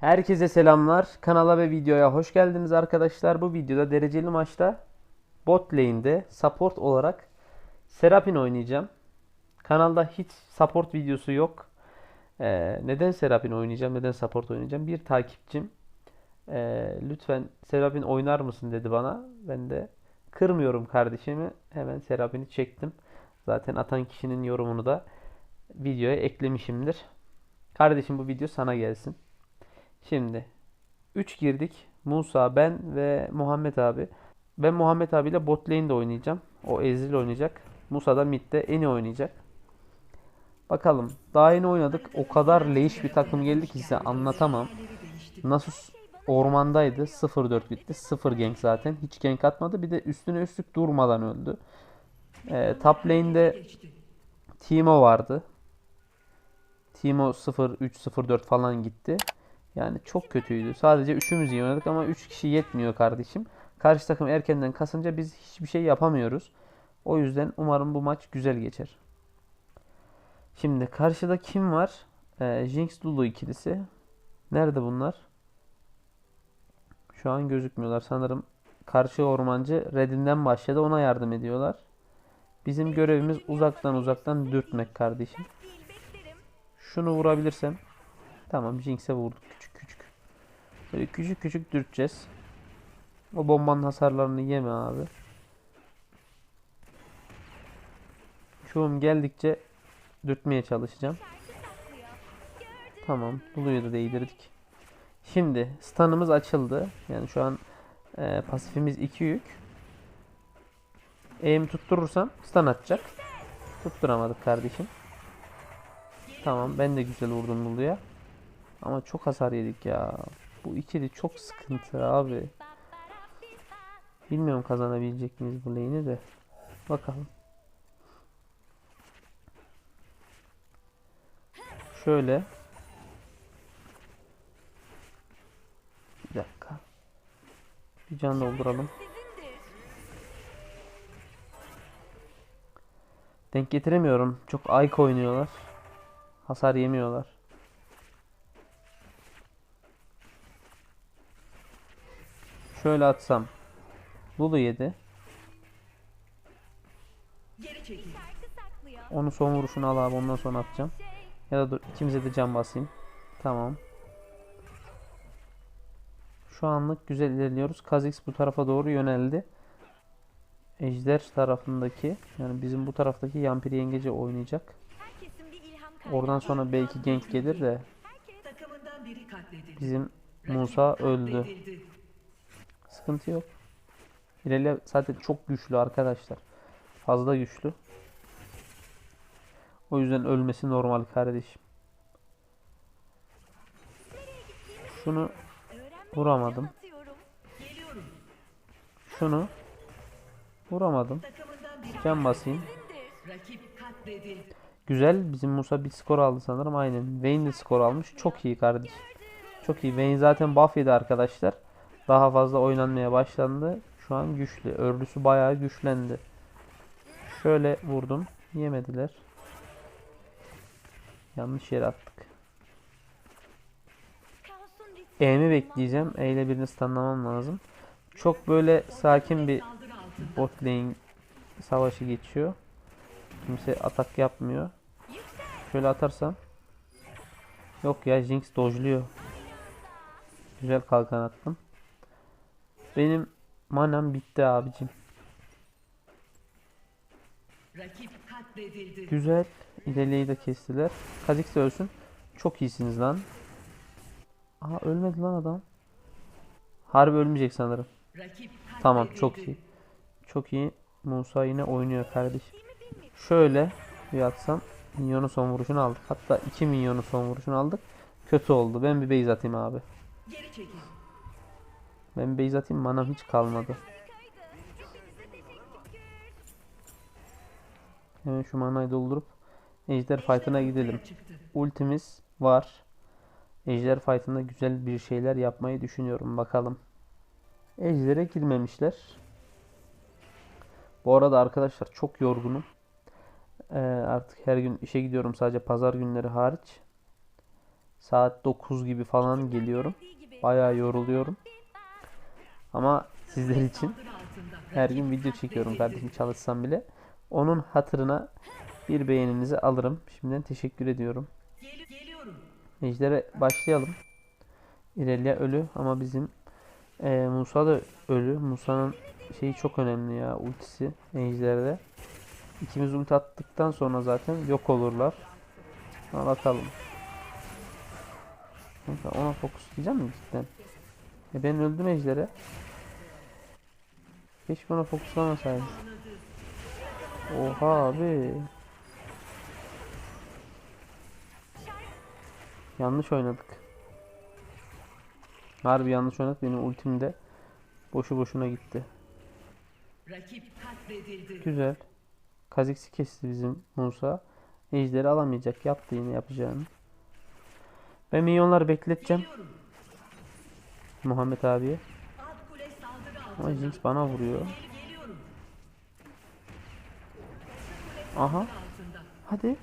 Herkese selamlar. Kanala ve videoya hoş geldiniz arkadaşlar. Bu videoda dereceli maçta bot lane'de support olarak Serapin oynayacağım. Kanalda hiç support videosu yok. Ee, neden Serapin oynayacağım, neden support oynayacağım? Bir takipçim ee, lütfen Serapin oynar mısın dedi bana. Ben de kırmıyorum kardeşimi. Hemen Serapin'i çektim. Zaten atan kişinin yorumunu da videoya eklemişimdir. Kardeşim bu video sana gelsin. Şimdi 3 girdik. Musa, ben ve Muhammed abi. Ben Muhammed abiyle bot lane'de oynayacağım. O Ezreal oynayacak. Musa da midde Eni oynayacak. Bakalım. Daha yeni oynadık. O kadar leş bir takım geldi ki size anlatamam. Nasus ormandaydı. 0-4 bitti. 0 gank zaten. Hiç gank atmadı. Bir de üstüne üstlük durmadan öldü. Ee, top lane'de Timo vardı. Timo 0-3-0-4 falan gitti. Yani çok kötüydü. Sadece üçümüz iyi oynadık ama 3 kişi yetmiyor kardeşim. Karşı takım erkenden kasınca biz hiçbir şey yapamıyoruz. O yüzden umarım bu maç güzel geçer. Şimdi karşıda kim var? Ee, Jinx Lulu ikilisi. Nerede bunlar? Şu an gözükmüyorlar. Sanırım karşı ormancı Red'inden başladı. Ona yardım ediyorlar. Bizim görevimiz uzaktan uzaktan dürtmek kardeşim. Şunu vurabilirsem. Tamam Jinx'e vurduk. Böyle küçük küçük dürteceğiz. O bombanın hasarlarını yeme abi. Şuum geldikçe dürtmeye çalışacağım. Tamam. Lulu'yu da değdirdik. Şimdi stun'ımız açıldı. Yani şu an e, pasifimiz 2 yük. Aim tutturursam stun atacak. Tutturamadık kardeşim. Tamam ben de güzel vurdum Lulu'ya. Ama çok hasar yedik ya. Bu ikili çok sıkıntı abi. Bilmiyorum kazanabilecek miyiz bu lane'i de. Bakalım. Şöyle. Bir dakika. Bir can dolduralım. Denk getiremiyorum. Çok ayk oynuyorlar. Hasar yemiyorlar. Şöyle atsam. Lulu yedi. Onu son vuruşunu al abi ondan sonra atacağım. Ya da dur ikimize de can basayım. Tamam. Şu anlık güzel ilerliyoruz. Kha'Zix bu tarafa doğru yöneldi. Ejder tarafındaki yani bizim bu taraftaki Yampiri yengeci oynayacak. Oradan sonra belki gank gelir de Takımından biri katledildi. bizim Musa öldü. Sıkıntı yok. İrelia zaten çok güçlü arkadaşlar. Fazla güçlü. O yüzden ölmesi normal kardeşim. Şunu vuramadım. Şunu vuramadım. Can basayım. Güzel. Bizim Musa bir skor aldı sanırım. Aynen. Vayne de skor almış. Çok iyi kardeşim. Çok iyi. Vayne zaten buff yedi arkadaşlar. Daha fazla oynanmaya başlandı. Şu an güçlü. Örgüsü bayağı güçlendi. Şöyle vurdum. Yemediler. Yanlış yere attık. E'mi bekleyeceğim. E ile birini stunlamam lazım. Çok böyle sakin bir bot lane savaşı geçiyor. Kimse atak yapmıyor. Şöyle atarsam. Yok ya Jinx dojluyor. Güzel kalkan attım. Benim manam bitti abicim. Rakip katledildi. Güzel. İleriyi de kestiler. Kha'Zix de ölsün. Çok iyisiniz lan. Aha ölmedi lan adam. Harbi ölmeyecek sanırım. Tamam çok iyi. Çok iyi. Musa yine oynuyor kardeşim. Şöyle bir atsam minyonun son vuruşunu aldık. Hatta iki minyonun son vuruşunu aldık. Kötü oldu. Ben bir base atayım abi. Geri çekil. Ben base atayım manam hiç kalmadı. Hemen şu manayı doldurup Ejder fight'ına gidelim. Ultimiz var. Ejder fight'ında güzel bir şeyler yapmayı düşünüyorum. Bakalım. Ejder'e girmemişler. Bu arada arkadaşlar çok yorgunum. Ee, artık her gün işe gidiyorum sadece pazar günleri hariç. Saat 9 gibi falan geliyorum. Bayağı yoruluyorum. Ama sizler için her gün video çekiyorum kardeşim çalışsam bile. Onun hatırına bir beğeninizi alırım. Şimdiden teşekkür ediyorum. Ejder'e başlayalım. İrelia ölü ama bizim eee, Musa da ölü. Musa'nın şeyi çok önemli ya ultisi Ejder'de. İkimiz ulti attıktan sonra zaten yok olurlar. Atalım. Kanka ona fokus diyeceğim mi cidden? E ben öldüm Ejder'e. Keşke ona fokuslamasaydım. Oha abi. Yanlış oynadık. Harbi yanlış oynadık. Benim ultim de boşu boşuna gitti. Güzel. Kaziksi kesti bizim Musa. Ejderi alamayacak. Yaptı yine yapacağını. Ben minyonları bekleteceğim. Geliyorum. Muhammed abiye. Ama. Jinx bana vuruyor. Aha. Hadi.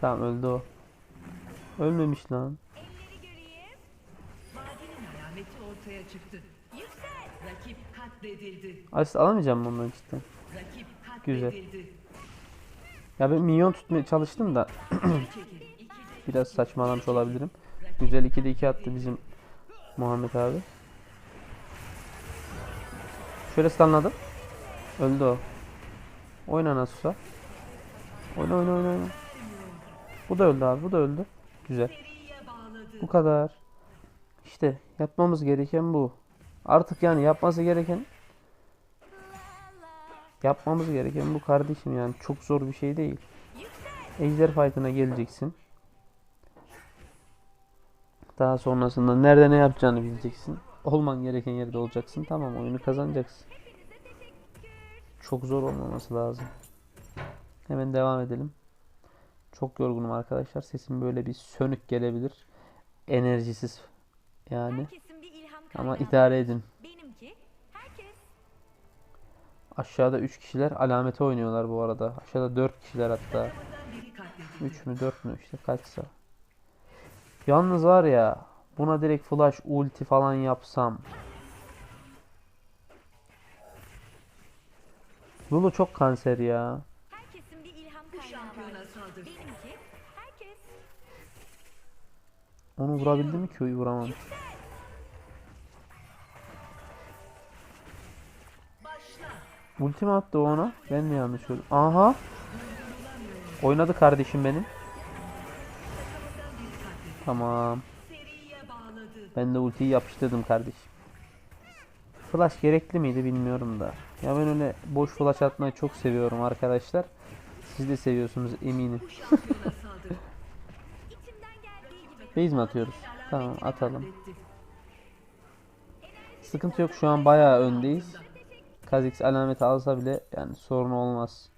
Tamam öldü o. Ölmemiş lan. Asist alamayacağım mı ondan cidden? Güzel. Ya ben minyon tutmaya çalıştım da biraz saçmalamış olabilirim. Güzel 2'de 2 attı bizim Muhammed abi. Şöyle stunladım. Öldü o. Oyna Nasusa. Oyna oyna oyna oyna. Bu da öldü abi bu da öldü. Güzel. Bu kadar. İşte yapmamız gereken bu. Artık yani yapması gereken yapmamız gereken bu kardeşim yani çok zor bir şey değil. Ejder fight'ına geleceksin. Daha sonrasında nerede ne yapacağını bileceksin. Olman gereken yerde olacaksın. Tamam oyunu kazanacaksın. Çok zor olmaması lazım. Hemen devam edelim. Çok yorgunum arkadaşlar. Sesim böyle bir sönük gelebilir. Enerjisiz yani. Ama idare edin. Aşağıda 3 kişiler alamete oynuyorlar bu arada. Aşağıda 4 kişiler hatta. Takımından biri katledildi. 3 mü 4 mü işte kaçsa. Yalnız var ya buna direkt flash ulti falan yapsam. Lulu çok kanser ya. Herkesin bir ilham. Benimki herkes. Onu vurabildi mi ki vuramam. Başla. Ulti mi attı ona? Ben mi yanlış gördüm? Aha. Oynadı kardeşim benim. Tamam. Ben de ultiyi yapıştırdım kardeşim. Flash gerekli miydi bilmiyorum da. Ya ben öyle boş flash atmayı çok seviyorum arkadaşlar. Siz de seviyorsunuz eminim. Base mi atıyoruz? Tamam atalım. Sıkıntı yok şu an bayağı öndeyiz. Kha'Zix alameti alsa bile yani sorun olmaz.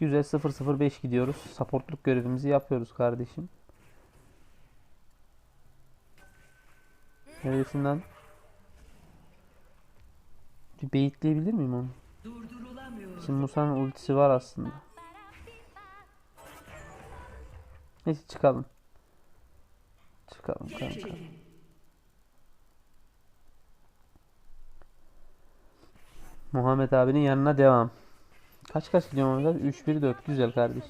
Güzel 0-0-5 gidiyoruz. Supportluk görevimizi yapıyoruz kardeşim. Neredesin lan? Bir beyitleyebilir miyim onu? Şimdi Musa'nın ultisi var aslında. Neyse çıkalım. Çıkalım kanka. Muhammed abinin yanına devam. Kaç kaç gidiyor Muhammed abi? 3-1-4 güzel kardeş.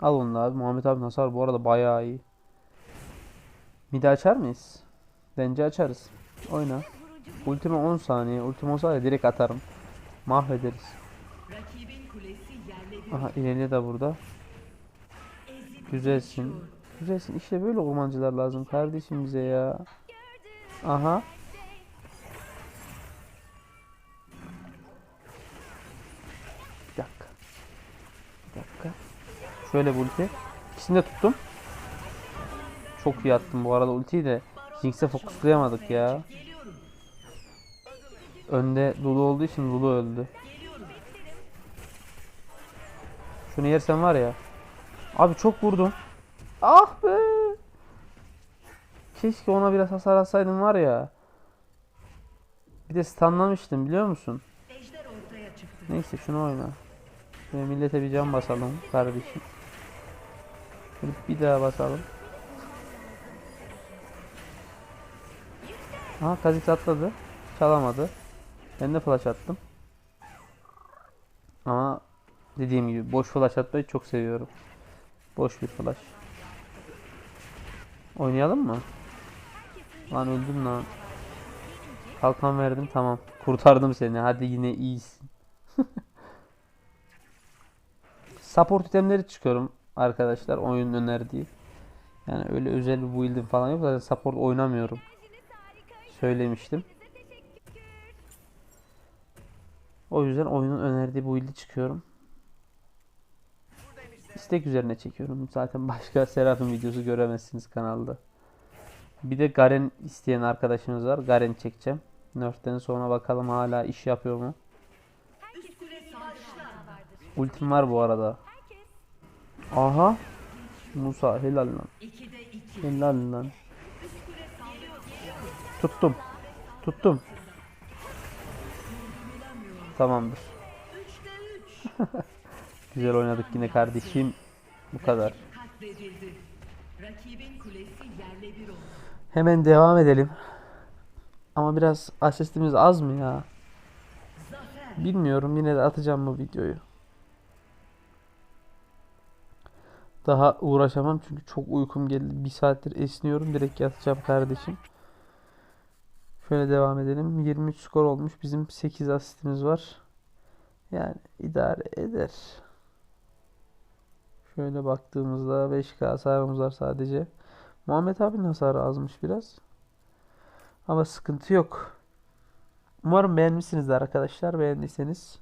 Al onu abi. Muhammed abi hasar bu arada bayağı iyi. Midi açar mıyız? Bence açarız. Oyna. Ultime 10 saniye. Ultim olsa direkt atarım. Mahvederiz. Aha ileriye de burada. Güzelsin. Güzelsin. İşte böyle ormancılar lazım kardeşim bize ya. Aha. Bir dakika. Bir dakika. Şöyle bu ulti. İkisini de tuttum. Çok iyi attım bu arada ultiyi de. Jinx'e fokuslayamadık ya. Önde Lulu olduğu için Lulu öldü. Şunu yersen var ya. Abi çok vurdum. Ah be. Keşke ona biraz hasar atsaydım var ya. Bir de stunlamıştım biliyor musun? Neyse şunu oyna. Şöyle millete bir can basalım kardeşim. Bir daha basalım. Aha Kha'Zix atladı. Çalamadı. Ben de flash attım. Ama dediğim gibi boş flash atmayı çok seviyorum. Boş bir flash. Oynayalım mı? Lan öldüm lan. Kalkan verdim tamam. Kurtardım seni. Hadi yine iyisin. Support itemleri çıkıyorum arkadaşlar oyunun önerdiği. Yani öyle özel bir build'im falan yok. Zaten support oynamıyorum. Söylemiştim. O yüzden oyunun önerdiği build'i çıkıyorum. İstek üzerine çekiyorum. Zaten başka Seraphim videosu göremezsiniz kanalda. Bir de Garen isteyen arkadaşımız var. Garen çekeceğim. Nerf'ten sonra bakalım hala iş yapıyor mu? Ultim var bu arada. Aha. Musa helal lan. 2'de 2. Helal lan. Tuttum. Tuttum. Tamamdır. 3'de 3. Güzel oynadık yine kardeşim. Bu kadar. Hemen devam edelim. Ama biraz asistimiz az mı ya? Bilmiyorum yine de atacağım bu videoyu. Daha uğraşamam çünkü çok uykum geldi. Bir saattir esniyorum. Direkt yatacağım kardeşim. Şöyle devam edelim. 23 skor olmuş. Bizim 8 asistimiz var. Yani idare eder. Şöyle baktığımızda 5K hasarımız var sadece. Muhammed abinin hasarı azmış biraz. Ama sıkıntı yok. Umarım beğenmişsinizdir arkadaşlar. Beğendiyseniz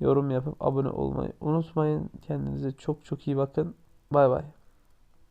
yorum yapıp abone olmayı unutmayın. Kendinize çok çok iyi bakın. Bay bay.